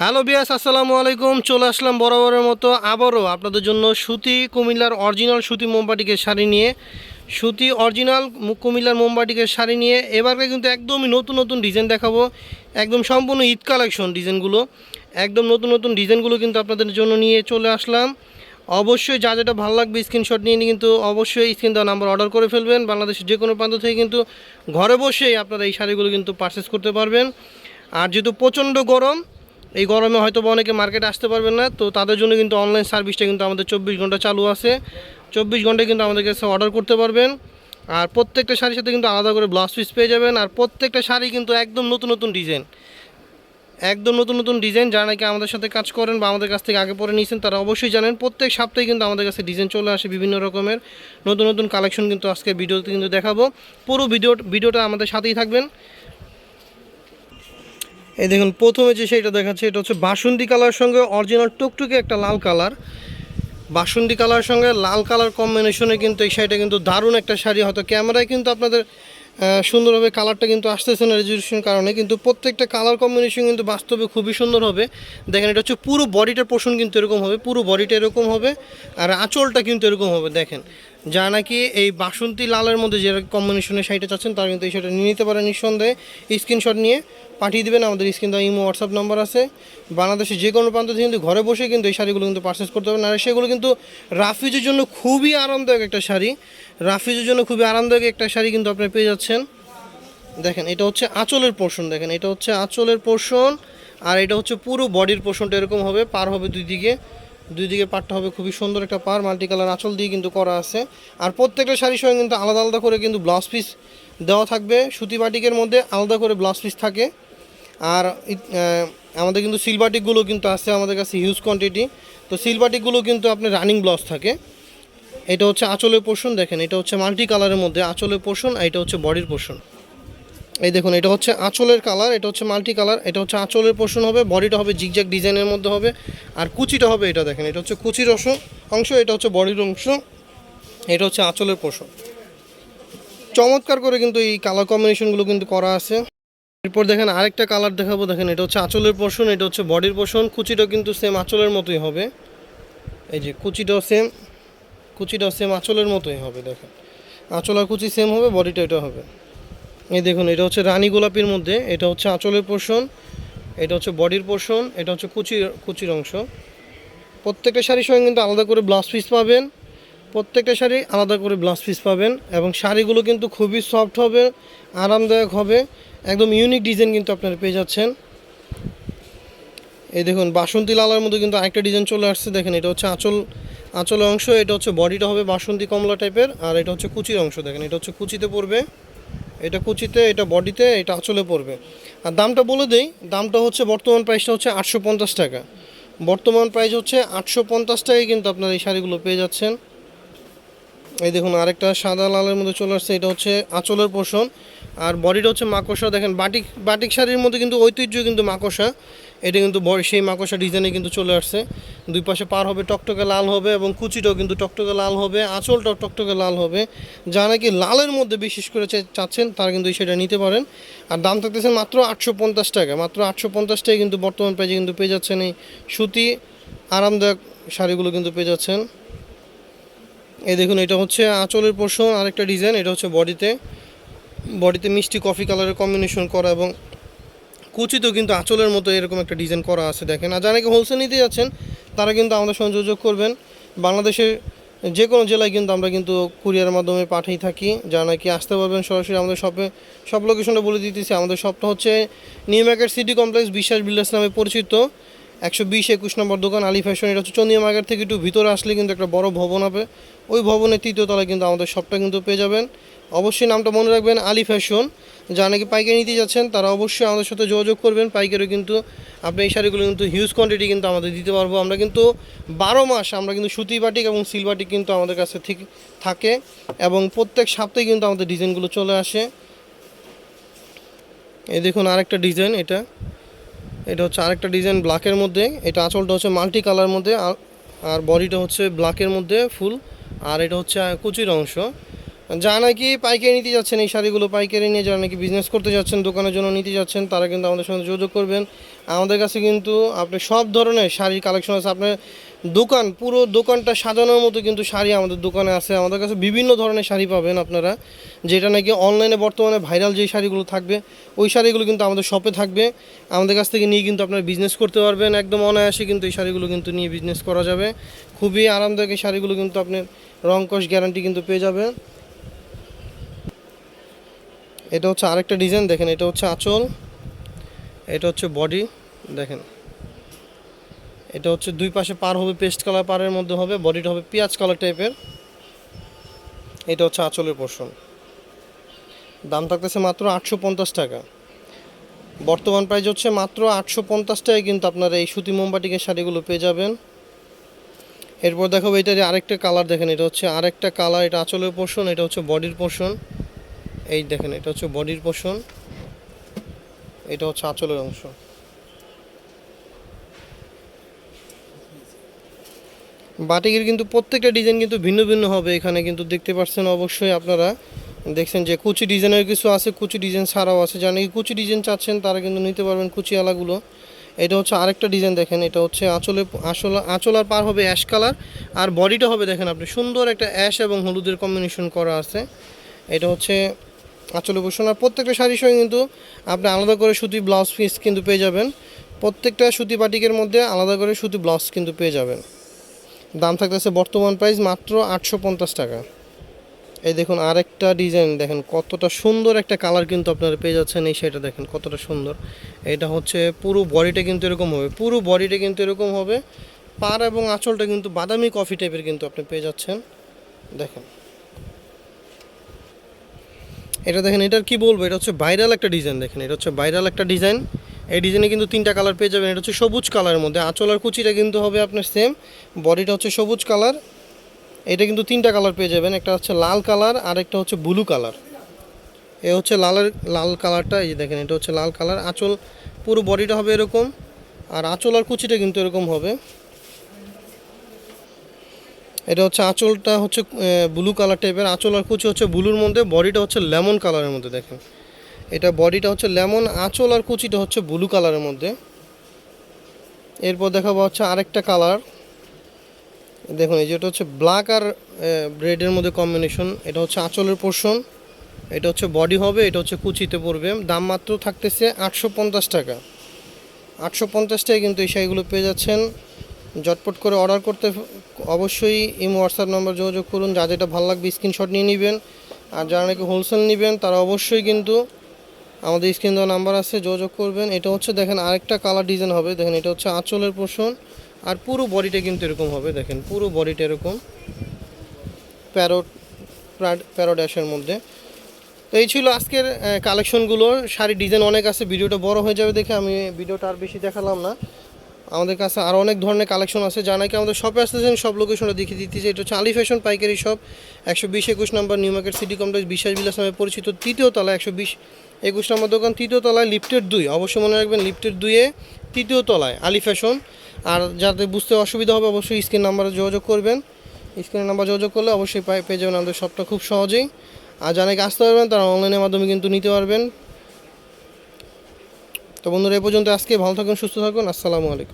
Hello বিয়াস আসসালামু আলাইকুম। চলে আসলাম বরাবরের মতো আবারও আপনাদের জন্য সুতি কুমিল্লার অরিজিনাল সুতি মোমবাটিকের শাড়ি নিয়ে। সুতি অরিজিনাল কুমিল্লার মোমবাটিকের শাড়ি নিয়ে এবারকে কিন্তু একদমই নতুন নতুন ডিজাইন দেখাবো। একদম সম্পূর্ণ ঈদ কালেকশন ডিজাইনগুলো। একদম নতুন নতুন ডিজাইনগুলো কিন্তু আপনাদের জন্য নিয়ে চলে আসলাম। অবশ্যই যা যেটা ভালো লাগবে স্ক্রিনশট নিয়ে নিয়ে কিন্তু অবশ্যই স্ক্রিন দেওয়া নাম্বার অর্ডার করে ফেলবেন। বাংলাদেশের যে কোনো প্রান্ত থেকে কিন্তু ঘরে বসেই আপনারা এই শাড়িগুলো কিন্তু পারচেস করতে পারবেন। আর যেহেতু প্রচণ্ড গরম এই গরমে হয়তো বা অনেকে মার্কেটে আসতে পারবেন না, তো তাদের জন্য কিন্তু অনলাইন সার্ভিসটা কিন্তু আমাদের চব্বিশ ঘণ্টা চালু আছে। চব্বিশ ঘন্টায় কিন্তু আমাদের কাছে অর্ডার করতে পারবেন। আর প্রত্যেকটা শাড়ির সাথে কিন্তু আলাদা করে ব্লাউজ পিস পেয়ে যাবেন। আর প্রত্যেকটা শাড়ি কিন্তু একদম নতুন নতুন ডিজাইন একদম নতুন নতুন ডিজাইন যারা নাকি আমাদের সাথে কাজ করেন বা আমাদের কাছ থেকে আগে পরে নিয়েছেন, তারা অবশ্যই জানেন, প্রত্যেক সপ্তাহে কিন্তু আমাদের কাছে ডিজাইন চলে আসে বিভিন্ন রকমের। নতুন নতুন কালেকশন কিন্তু আজকে ভিডিওতে কিন্তু দেখাবো। পুরো ভিডিও ভিডিওটা আমাদের সাথেই থাকবেন। এই দেখুন, প্রথমে যে সেইটা দেখাচ্ছে, এটা হচ্ছে বাসন্তী কালার সঙ্গে অরিজিনাল টুকটুকে একটা লাল কালার। বাসন্তী কালার সঙ্গে লাল কালার কম্বিনেশনে কিন্তু এই শাড়িটা কিন্তু দারুণ একটা শাড়ি। হয়তো ক্যামেরায় কিন্তু আপনাদের সুন্দরভাবে কালারটা কিন্তু আসতেছে না রেজুলেশনের কারণে, কিন্তু প্রত্যেকটা কালার কম্বিনেশন কিন্তু বাস্তবে খুবই সুন্দর হবে। দেখেন, এটা হচ্ছে পুরো বডিটার পোষণ কিন্তু এরকম হবে, পুরো বডিটা এরকম হবে, আর আঁচলটা কিন্তু এরকম হবে, দেখেন। যা নাকি এই বাসন্তী লালের মধ্যে যে কম্বিনেশনের শাড়িটা চাচ্ছেন, তারা কিন্তু এই শাড়িটা নিয়ে নিতে পারেন নিঃসন্দেহে। স্ক্রিনশট নিয়ে পাঠিয়ে দেবেন। আমাদের স্ক্রিন দেওয়া ইমো হোয়াটসঅ্যাপ নাম্বার আছে। বাংলাদেশের যে কোনো প্রান্ত থেকে কিন্তু ঘরে বসে কিন্তু এই শাড়িগুলো কিন্তু পারচেস করতে পারবেন। আর সেগুলো কিন্তু রাফিজের জন্য খুবই আরামদায়ক একটা শাড়ি। রাফিজের জন্য খুবই আরামদায়ক একটা শাড়ি কিন্তু আপনি পেয়ে যাচ্ছেন। দেখেন, এটা হচ্ছে আঁচলের পোর্শন দেখেন, এটা হচ্ছে আঁচলের পোর্শন আর এটা হচ্ছে পুরো বডির পোর্শনটা এরকম হবে। পার হবে দুই দিকে। দুই দিকে পারটা হবে খুবই সুন্দর একটা পার মাল্টি কালার আঁচল দিয়ে কিন্তু করা আছে। আর প্রত্যেকটা শাড়ির সঙ্গে কিন্তু আলাদা আলাদা করে কিন্তু ব্লাউজ পিস দেওয়া থাকবে। সুতি বাটিকের মধ্যে আলাদা করে ব্লাউজ পিস থাকে। আর আমাদের কিন্তু সিলবাটিকগুলো কিন্তু আছে আমাদের কাছে হিউজ কোয়ান্টিটি তো সিলবাটিকগুলো কিন্তু আপনার রানিং ব্লাউজ থাকে। এটা হচ্ছে আঁচলের পোর্শন দেখেন, এটা হচ্ছে মাল্টি কালারের মধ্যে আঁচলের পোর্শন আর এটা হচ্ছে বডির পোর্শন এই দেখুন, এটা হচ্ছে আঁচলের কালার, এটা হচ্ছে মাল্টি কালার, এটা হচ্ছে আঁচলের পোর্শন হবে, বডিটা হবে জিগজ্যাগ ডিজাইনের মধ্যে হবে, আর কুচিটা হবে এটা দেখেন, এটা হচ্ছে কুচির অংশ অংশ, এটা হচ্ছে বডির অংশ, এটা হচ্ছে আঁচলের পোর্শন চমৎকার করে কিন্তু এই কালার কম্বিনেশনগুলো কিন্তু করা আছে। এরপর দেখেন, আরেকটা কালার দেখাবো, দেখেন, এটা হচ্ছে আঁচলের পোর্শন এটা হচ্ছে বডির পোর্শন কুচিটাও কিন্তু সেম আঁচলের মতোই হবে। এই যে, কুচিটাও সেম কুচিটাও সেম আঁচলের মতোই হবে, দেখেন। আঁচল আর কুচি সেম হবে, বডিটা এটা হবে। এই দেখুন, এটা হচ্ছে রানী গোলাপির মধ্যে, এটা হচ্ছে আঁচলের পোর্শন এটা হচ্ছে বডির পোর্শন এটা হচ্ছে কুচির কুচির অংশ। প্রত্যেকটা শাড়ির সঙ্গে কিন্তু আলাদা করে ব্লাউজ পিস পাবেন, প্রত্যেকটা শাড়ি আলাদা করে ব্লাউজ পিস পাবেন এবং শাড়িগুলো কিন্তু খুবই সফট হবে, আরামদায়ক হবে, একদম ইউনিক ডিজাইন কিন্তু আপনারা পেয়ে যাচ্ছেন। এই দেখুন, বাসন্তী লালার মধ্যে কিন্তু আরেকটা ডিজাইন চলে আসছে, দেখেন, এটা হচ্ছে আঁচল, আঁচলের অংশ, এটা হচ্ছে বডিটা হবে বাসন্তী কমলা টাইপের আর এটা হচ্ছে কুচির অংশ, দেখেন, এটা হচ্ছে কুচিতে পড়বে। এটা কুচিতে, এটা বডিতে, এটা আঁচলে পড়বে। আর দামটা বলে দেই, দামটা হচ্ছে বর্তমান প্রাইসটা হচ্ছে আটশো পঞ্চাশ টাকা। বর্তমান প্রাইস হচ্ছে আটশো পঞ্চাশ টাকায় কিন্তু আপনার এই শাড়িগুলো পেয়ে যাচ্ছেন। এই দেখুন, আরেকটা সাদা লালের মধ্যে চলে আসছে, এটা হচ্ছে আঁচলের পোষণ আর বডিটা হচ্ছে মাকসা দেখেন বাটিক বাটিক শাড়ির মধ্যে কিন্তু ঐতিহ্য কিন্তু মাকড়সা। এটা কিন্তু সেই মাকড়সা ডিজাইনে কিন্তু চলে আসছে। দুই পাশে পার হবে টকটকে লাল হবে এবং কুচিটাও কিন্তু টকটকে লাল হবে, আঁচলটাও টকটকে লাল হবে। যা নাকি লালের মধ্যে বিশেষ করে চাচ্ছেন, তারা কিন্তু সেটা নিতে পারেন। আর দাম থাকতেছে মাত্র আটশো পঞ্চাশ টাকা। মাত্র আটশো পঞ্চাশ টাকায় কিন্তু বর্তমান প্রাইজে কিন্তু পেয়ে যাচ্ছেন এই সুতি আরামদায়ক শাড়িগুলো কিন্তু পেয়ে যাচ্ছেন। এই দেখুন, এটা হচ্ছে আঁচলের পোর্শন আরেকটা ডিজাইন, এটা হচ্ছে বডিতে। বডিতে মিষ্টি কফি কালারের কম্বিনেশন করা এবং কুচিতেও কিন্তু আঁচলের মতো এরকম একটা ডিজাইন করা আছে, দেখেন। আর যারা নাকি হোলসেল নিতে যাচ্ছেন, তারা কিন্তু আমাদের সঙ্গে করবেন। বাংলাদেশের যে কোনো জেলায় কিন্তু আমরা কিন্তু কুরিয়ার মাধ্যমে পাঠিয়ে থাকি। যারা নাকি আসতে পারবেন সরাসরি আমাদের শপে সব লোকেশনটা বলে দিতেছি। আমাদের শপটা হচ্ছে new market city complex Biswas builders নামে পরিচিত। একশো বিশ একুশ নম্বর দোকান আলী ফ্যাশন, এটা হচ্ছে চন্দিয়া মার্কেট থেকে একটু ভিতরে আসলে কিন্তু একটা বড় ভবন হবে। ওই ভবনের তৃতীয় তলায় কিন্তু আমাদের শপটা কিন্তু পেয়ে যাবেন। অবশ্যই নামটা মনে রাখবেন, আলী ফ্যাশন। যারা নাকি পাইকারি নিতে যাচ্ছেন, তারা অবশ্যই আমাদের সাথে যোগাযোগ করবেন। পাইকারি কিন্তু আপনি এই শাড়িগুলো কিন্তু হিউজ কোয়ান্টিটি কিন্তু আমাদের দিতে পারব। আমরা কিন্তু বারো মাস আমরা কিন্তু সুতি বাটিক এবং সিল বাটিক কিন্তু আমাদের কাছে ঠিক থাকে এবং প্রত্যেক সপ্তাহে কিন্তু আমাদের ডিজাইনগুলো চলে আসে। এই দেখুন আরেকটা ডিজাইন এটা। এটা হচ্ছে আরেকটা ডিজাইন ব্ল্যাকের মধ্যে। এটা আঁচলটা হচ্ছে মাল্টি কালার মধ্যে, আর- বডিটা হচ্ছে ব্ল্যাকের মধ্যে ফুল আর এটা হচ্ছে কুচির অংশ। যা নাকি পাইকারি নিতে যাচ্ছেন, এই শাড়িগুলো পাইকারি নিয়ে যারা নাকি বিজনেস করতে যাচ্ছেন, দোকানের জন্য নিতে যাচ্ছেন, তারা কিন্তু আমাদের সঙ্গে যোগাযোগ করবেন। আমাদের কাছে কিন্তু আপনি সব ধরনের শাড়ির কালেকশন আছে। আপনার দোকান, পুরো দোকানটা সাজানোর মতো কিন্তু শাড়ি আমাদের দোকানে আছে। আমাদের কাছে বিভিন্ন ধরনের শাড়ি পাবেন আপনারা। যেটা নাকি অনলাইনে বর্তমানে ভাইরাল যে শাড়িগুলো থাকবে, ওই শাড়িগুলো কিন্তু আমাদের শপে থাকবে। আমাদের কাছ থেকে নিয়ে কিন্তু আপনারা বিজনেস করতে পারবেন। একদম অনায়াসে কিন্তু এই শাড়িগুলো কিন্তু নিয়ে বিজনেস করা যাবে। খুবই আরামদায়ক এই শাড়িগুলো কিন্তু আপনি রং কস গ্যারান্টি কিন্তু পেয়ে যাবেন। এটা হচ্ছে আরেকটা ডিজাইন দেখেন এটা হচ্ছে আঁচল, এটা হচ্ছে বডি দেখেন। এটা হচ্ছে দুই পাশে পার হবে পেস্ট কালার পারের মধ্যে হবে, বডিটা হবে পেঁয়াজ কালার টাইপের। এটা হচ্ছে আঁচলের পোর্শন দাম থাকতেছে মাত্র আটশো পঞ্চাশ টাকা। বর্তমান প্রাইস হচ্ছে মাত্র আটশো পঞ্চাশ টাকায়, কিন্তু আপনারা এই সুতি মোমবাটিকের শাড়িগুলো পেয়ে যাবেন। এরপর দেখো এটার আরেকটা কালার, দেখেন এটা হচ্ছে আরেকটা কালার, এটা আঁচলের পোর্শন এটা হচ্ছে বডির পোর্শন এই দেখেন, এটা হচ্ছে বডির পোর্শন এটা হচ্ছে আঁচলের অংশ। বাটিকের কিন্তু প্রত্যেকটা ডিজাইন কিন্তু ভিন্ন ভিন্ন হবে এখানে, কিন্তু দেখতে পাচ্ছেন অবশ্যই আপনারা। দেখছেন যে কুচি ডিজাইনের কিছু আছে, কুচি ডিজাইন ছাড়াও আছে। যারা নাকি কুচি ডিজাইন চাচ্ছেন, তারা কিন্তু নিতে পারবেন কুচি আলাগুলো। এটা হচ্ছে আরেকটা ডিজাইন দেখেন, এটা হচ্ছে আঁচলে আসলে আঁচল আর পার হবে অ্যাশ কালার। আর বডিটা হবে দেখেন আপনি, সুন্দর একটা অ্যাশ এবং হলুদের কম্বিনেশন করা আছে। এটা হচ্ছে আঁচলে বসুন আর প্রত্যেকটা শাড়ির সঙ্গে কিন্তু আপনি আলাদা করে সুতি ব্লাউজ পিস কিন্তু পেয়ে যাবেন। প্রত্যেকটা সুতি বাটিকের মধ্যে আলাদা করে সুতি ব্লাউজ কিন্তু পেয়ে যাবেন। দাম থাকতেছে বর্তমান প্রাইস মাত্র আটশো পঞ্চাশ টাকা। এই দেখুন আরেকটা ডিজাইন দেখেন কতটা সুন্দর একটা কালার কিন্তু আপনারা পেয়ে যাচ্ছেন এই সেটা দেখেন কতটা সুন্দর। এটা হচ্ছে পুরো বডিটা কিন্তু এরকম হবে, পুরো বডিটা কিন্তু এরকম হবে। পার এবং আঁচলটা কিন্তু বাদামি কফি টাইপের কিন্তু আপনি পেয়ে যাচ্ছেন, দেখেন। এটা দেখেন, এটার কি বলব? এটা হচ্ছে ভাইরাল একটা ডিজাইন দেখেন, এটা হচ্ছে ভাইরাল একটা ডিজাইন এই ডিজাইনে কিন্তু তিনটা কালার পেয়ে যাবেন। এটা হচ্ছে সবুজ কালারের মধ্যে। আঁচল আর কুচিটা কিন্তু হবে আপনার সেম বডিটা হচ্ছে সবুজ কালার। এটা কিন্তু তিনটা কালার পেয়ে যাবেন। একটা হচ্ছে লাল কালার, আর একটা হচ্ছে ব্লু কালার। এ হচ্ছে লালের, লাল কালারটা, এই যে দেখেন, এটা হচ্ছে লাল কালার। আঁচল, পুরো বডিটা হবে এরকম। আর আঁচল আর কুচিটা কিন্তু এরকম হবে। এটা হচ্ছে আঁচলটা হচ্ছে ব্লু কালার টাইপের আঁচল আর কুচি হচ্ছে ব্লুর মধ্যে। বডিটা হচ্ছে লেমন কালারের মধ্যে, দেখেন। এটা বডিটা হচ্ছে লেমন আঁচল আর কুচিটা হচ্ছে ব্লু কালারের মধ্যে। এরপর দেখাবো হচ্ছে আরেকটা কালার দেখুন, এই যেটা হচ্ছে ব্ল্যাক আর ব্রেডের মধ্যে কম্বিনেশন এটা হচ্ছে আঁচলের পোর্শন এটা হচ্ছে বডি হবে, এটা হচ্ছে কুচিতে পড়বে। দাম মাত্র থাকতেছে আটশো পঞ্চাশ টাকা। আটশো পঞ্চাশ টাকায় কিন্তু এই শাড়িগুলো পেয়ে যাচ্ছেন। জটপট করে অর্ডার করতে অবশ্যই এই হোয়াটসঅ্যাপ নাম্বার যোগাযোগ করুন। যা যেটা ভালো লাগবে স্ক্রিনশট নিয়ে নেবেন। আর যারা নাকি হোলসেল নেবেন, তারা অবশ্যই কিন্তু আমাদের স্ক্রিন দেওয়া নাম্বার আছে, যোগাযোগ করবেন। এটা হচ্ছে, দেখেন, আরেকটা কালার ডিজাইন হবে। দেখেন, এটা হচ্ছে আঁচলের পোষণ। আর পুরো বডিটা কিন্তু এরকম হবে, দেখেন। পুরো বডিটা এরকম। প্যারোট প্যারো ড্যাশের মধ্যে। তো এই ছিল আজকের কালেকশনগুলোর শাড়ির ডিজাইন অনেক আছে, ভিডিওটা বড় হয়ে যাবে দেখে। আমি ভিডিওটা আর বেশি দেখালাম না। আমাদের কাছে আরও অনেক ধরনের কালেকশন আছে, যা নাকি আমাদের শপে আসতেছেন সব লোকেশনে দেখিয়ে দিতেছে এটা হচ্ছে আলি ফ্যাশন পাইকারি শপ একশো বিশ একুশ নম্বর new market city complex Biswas বিলাস নামে পরিচিত। তৃতীয় তলা একশো বিশ একুশ নম্বর দোকান, তৃতীয় তলায় লিফটের দুই। অবশ্যই মনে রাখবেন লিফটের দুইয়ে তৃতীয় তলায় আলি ফ্যাশন আর যাতে বুঝতে অসুবিধা হবে, অবশ্যই স্ক্রিন নাম্বারে যোগাযোগ করবেন। স্ক্রিনের নাম্বার যোগাযোগ করলে অবশ্যই পাই- পেয়ে যাবেন আমাদের শপটা খুব সহজেই। আর যারা আসতে পারবেন, তারা অনলাইনের মাধ্যমে কিন্তু নিতে পারবেন। তো বন্ধুরা, এ পর্যন্ত আজকে ভালো থাকুন, সুস্থ থাকুন। আসসালামু আলাইকুম।